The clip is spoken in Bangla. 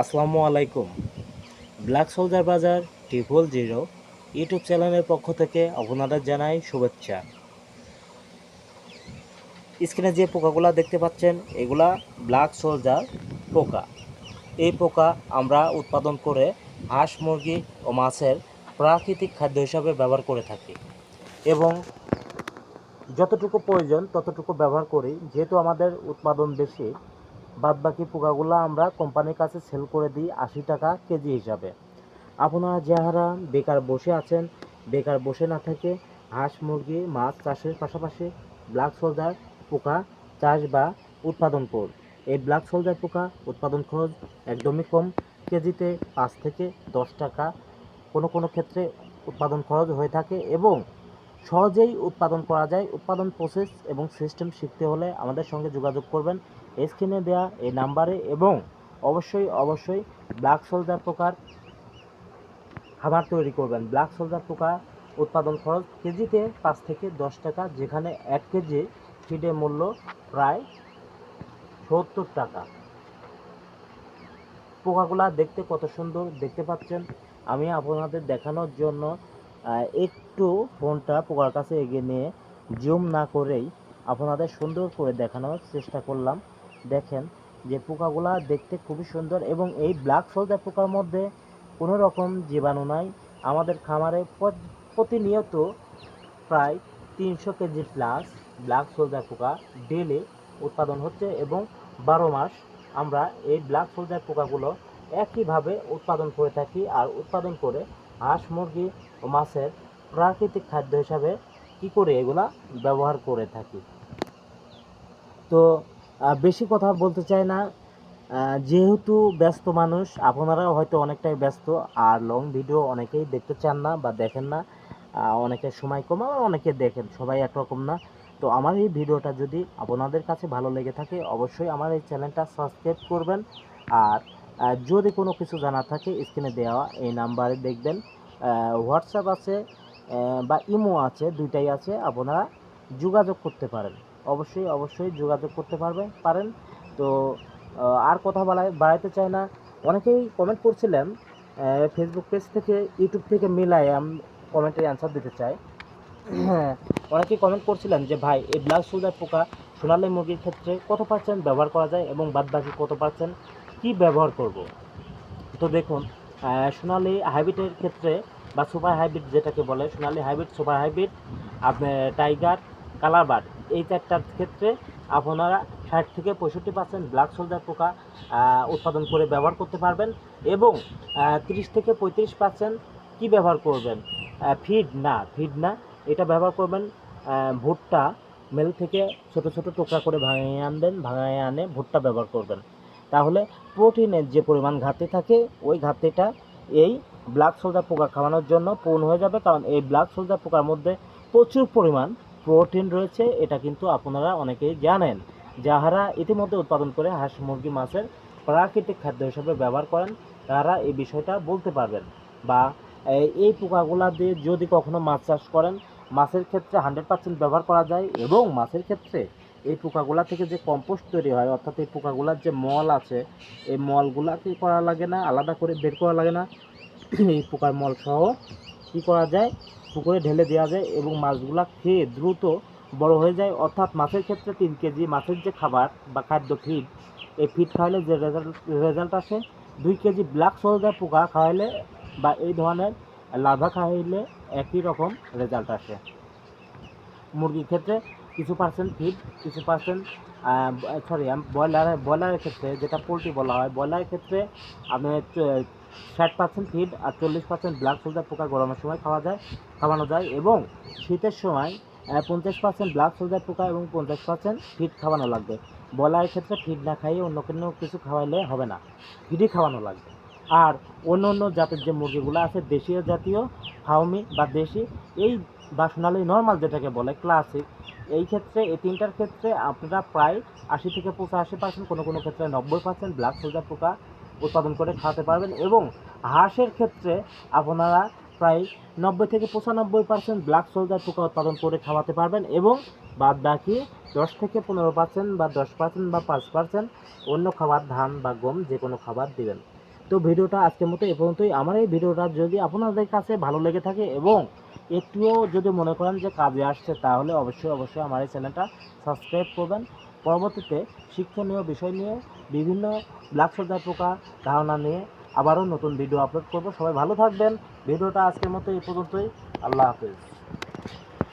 আসসালামু আলাইকুম। ব্ল্যাক সোলজার বাজার ট্রিপল জিরো, ইউটিউব চ্যানেলের পক্ষ থেকে আপনাদের জানাই শুভেচ্ছা। স্ক্রিনে যে পোকাগুলা দেখতে পাচ্ছেন, এগুলা ব্ল্যাক সোলজার পোকা। এই পোকা আমরা উৎপাদন করে হাঁস, মুরগি ও মাছের প্রাকৃতিক খাদ্য হিসাবে ব্যবহার করে থাকি এবং যতটুকু প্রয়োজন ততটুকু ব্যবহার করি, যেহেতু আমাদের উৎপাদন বেশি বাদ বাকি পোকাগুলো আমরা কোম্পানির কাছে সেল করে দিই আশি টাকা কেজি হিসাবে। আপনারা যারা বেকার বসে আছেন, বেকার বসে না থেকে হাঁস, মুরগি, মাছ চাষের পাশাপাশি ব্ল্যাক সোলজার পোকা চাষ বা উৎপাদন করুন এই ব্ল্যাক সোলজার পোকা উৎপাদন খরচ একদমই কম। কেজিতে পাঁচ থেকে দশ টাকা কোনো কোনো ক্ষেত্রে উৎপাদন খরচ হয়ে থাকে এবং সহজেই উৎপাদন করা যায়। উৎপাদন প্রসেস এবং সিস্টেম শিখতে হলে আমাদের সঙ্গে যোগাযোগ করবেন। স্ক্রিনে দেওয়া এই নাম্বারে এবং অবশ্যই অবশ্যই ব্ল্যাক সোলজার পোকার খাবার তৈরি করবেন। ব্ল্যাক সোলজার পোকা উৎপাদন খরচ কেজিতে পাঁচ থেকে দশ টাকা, যেখানে এক কেজি ফিডের মূল্য প্রায় সত্তর টাকা। পোকাগুলা দেখতে কত সুন্দর দেখতে পাচ্ছেন। আমি আপনাদের দেখানোর জন্য একটু ফোনটা পোকার কাছে এগিয়ে নিয়ে জুম না করেই আপনাদের সুন্দর করে দেখানোর চেষ্টা করলাম। দেখেন যে পোকাগুলা দেখতে খুবই সুন্দর এবং এই ব্ল্যাক সোলজার পোকার মধ্যে কোনো রকম জীবাণু নাই। আমাদের খামারে প্রতিনিয়ত প্রায় তিনশো কেজি প্লাস ব্ল্যাক সোলজার পোকা ডেলি উৎপাদন হচ্ছে এবং বারো মাস আমরা এই ব্ল্যাক সোলজার পোকাগুলো একইভাবে উৎপাদন করে থাকি আর উৎপাদন করে হাঁস, মুরগি ও মাছের প্রাকৃতিক খাদ্য হিসাবে কি করে এগুলা ব্যবহার করে থাকি? তো বেশি কথা বলতে চাই না। যেহেতু ব্যস্ত মানুষ, আপনারাও হয়তো অনেকটাই ব্যস্ত, আর লং ভিডিও অনেকেই দেখতে চান না বা দেখেন না। অনেকের সময় কম, আবার অনেকে দেখেন, সবাই একরকম না। তো আমার এই ভিডিওটা যদি আপনাদের কাছে ভালো লেগে থাকে, অবশ্যই আমার এই চ্যানেলটা সাবস্ক্রাইব করবেন। আর যদি কোনো কিছু জানার থাকে স্ক্রিনে দেওয়া এই নাম্বারে দেখবেন। হোয়াটসঅ্যাপ আছে বা ইমো আছে, দুইটাই আছে, আপনারা যোগাযোগ করতে পারেন। অবশ্যই অবশ্যই যোগাযোগ করতে পারবে পারেন। তো আর কথা বাড়াই বাড়াইতে চাই না। অনেকেই কমেন্ট করছিলেন ফেসবুক পেজ থেকে ইউটিউব থেকে মিলাই আমি কমেন্টের অ্যান্সার দিতে চাই। অনেকেই কমেন্ট করছিলেন যে, ভাই, এই ব্লাড সুগার পোকা সোনালী মুরগির ক্ষেত্রে কত পার্সেন্ট ব্যবহার করা যায় এবং বাদ বাকি কত পার্সেন্ট কী ব্যবহার করব? তো দেখুন সোনালি হাইব্রিডের ক্ষেত্রে বা সুপার হাইব্রিড যেটাকে বলে, Sonali hybrid, super hybrid tiger, colour bird, এই চারটার ক্ষেত্রে আপনারা ষাট থেকে পঁয়ষট্টি পার্সেন্ট ব্ল্যাক সোলজার পোকা উৎপাদন করে ব্যবহার করতে পারবেন এবং তিরিশ থেকে পঁয়ত্রিশ পার্সেন্ট কী ব্যবহার করবেন? ফিড না ফিড না, এটা ব্যবহার করবেন ভুট্টা, মেল থেকে ছোট ছোট টুকরা করে ভাঙিয়ে আনবেন, ভাঙিয়ে আনে ভুট্টা ব্যবহার করবেন। তাহলে প্রোটিনের যে পরিমাণ ঘাটতি থাকে, ওই ঘাটতিটা এই ব্ল্যাক সোলজার পোকা খাওয়ানোর জন্য পূর্ণ হয়ে যাবে। কারণ এই ব্ল্যাক সোলজার পোকার মধ্যে প্রচুর পরিমাণ প্রোটিন রয়েছে, এটা কিন্তু আপনারা অনেকেই জানেন। যাহারা ইতিমধ্যে উৎপাদন করে হাঁস, মুরগি, মাছের প্রাকৃতিক খাদ্য হিসেবে ব্যবহার করেন তারা এই বিষয়টা বলতে পারবেন। বা এই- পোকাগুলা দিয়ে যদি কখনো মাছ চাষ করেন, মাছের ক্ষেত্রে হান্ড্রেড পার্সেন্ট ব্যবহার করা যায় এবং মাছের ক্ষেত্রে এই পোকাগুলা থেকে যে কম্পোস্ট তৈরি হয়, অর্থাৎ এই পোকাগুলার যে মল আছে, এই মলগুলা কি করা লাগে না? আলাদা করে বের করা লাগে না? এই পোকার মল সহ কী করা যায়? পুকুরে ঢেলে দেওয়া যায় এবং মাছগুলা খেয়ে দ্রুত বড় হয়ে যায়। অর্থাৎ মাছের ক্ষেত্রে তিন কেজি, মাছের যে খাবার বা খাদ্য ফিড এই ফিড খাওয়ালে যে রেজাল্ট রেজাল্ট আসে, দুই কেজি ব্ল্যাক সোলজার পোকা খাওয়াইলে বা এই ধরনের লাভা খাওয়াইলে একই রকম রেজাল্ট আসে। মুরগির ক্ষেত্রে কিছু পার্সেন্ট ফিড কিছু পার্সেন্ট সরি ব্রয়লারের ব্রয়লারের ক্ষেত্রে যেটা পোলট্রি বলা হয় ব্রয়লারের ক্ষেত্রে আপনার ষাট পার্সেন্ট ফিড আর চল্লিশ পার্সেন্ট ব্ল্যাক সোলজার পোকা গরমের সময় খাওয়া যায়, খাওয়ানো যায় এবং শীতের সময় পঞ্চাশ পার্সেন্ট ব্ল্যাক সোলজার পোকা এবং পঞ্চাশ পার্সেন্ট ফিড খাওয়ানো লাগবে। ব্রয়লারের ক্ষেত্রে ফিড না খাইয়ে অন্য কোনো কিছু খাওয়াইলে হবে না ফিডই খাওয়ানো লাগবে। আর অন্য অন্য জাতের যে মুরগিগুলো আছে, দেশীয় জাতীয় ফাউমি বা দেশি, এই বা সোনালি নর্মাল যেটাকে বলে ক্লাসিক এই ক্ষেত্রে, এই তিনটার ক্ষেত্রে আপনারা প্রায় আশি থেকে পঁচাশি পার্সেন্ট কোনো কোনো ক্ষেত্রে নব্বই পার্সেন্ট ব্ল্যাক সোলজার পোকা উৎপাদন করে খাওয়াতে পারবেন এবং হাঁসের ক্ষেত্রে আপনারা প্রায় নব্বই থেকে পঁচানব্বই পার্সেন্ট ব্ল্যাক সোলজার পোকা উৎপাদন করে খাওয়াতে পারবেন এবং বাদ বাকি দশ থেকে পনেরো পার্সেন্ট বা দশ পার্সেন্ট বা পাঁচ পার্সেন্ট অন্য খাবার, ধান বা গম যে কোনো খাবার দিবেন। তো ভিডিওটা আজকের মতো এ পর্যন্তই। আমার এই ভিডিওটা যদি আপনাদের কাছে ভালো লেগে থাকে এবং একটুও যদি মনে করেন যে কাজে আসছে, তাহলে অবশ্যই অবশ্যই আমার এই চ্যানেলটা সাবস্ক্রাইব করবেন। পরবর্তীতে শিক্ষণীয় বিষয় নিয়ে, বিভিন্ন ব্ল্যাক সোলজার পোকা ধারণা নিয়ে আবারও নতুন ভিডিও আপলোড করব। সবাই ভালো থাকবেন। ভিডিওটা আজকের মতো এই পর্যন্তই। আল্লাহ হাফেজ।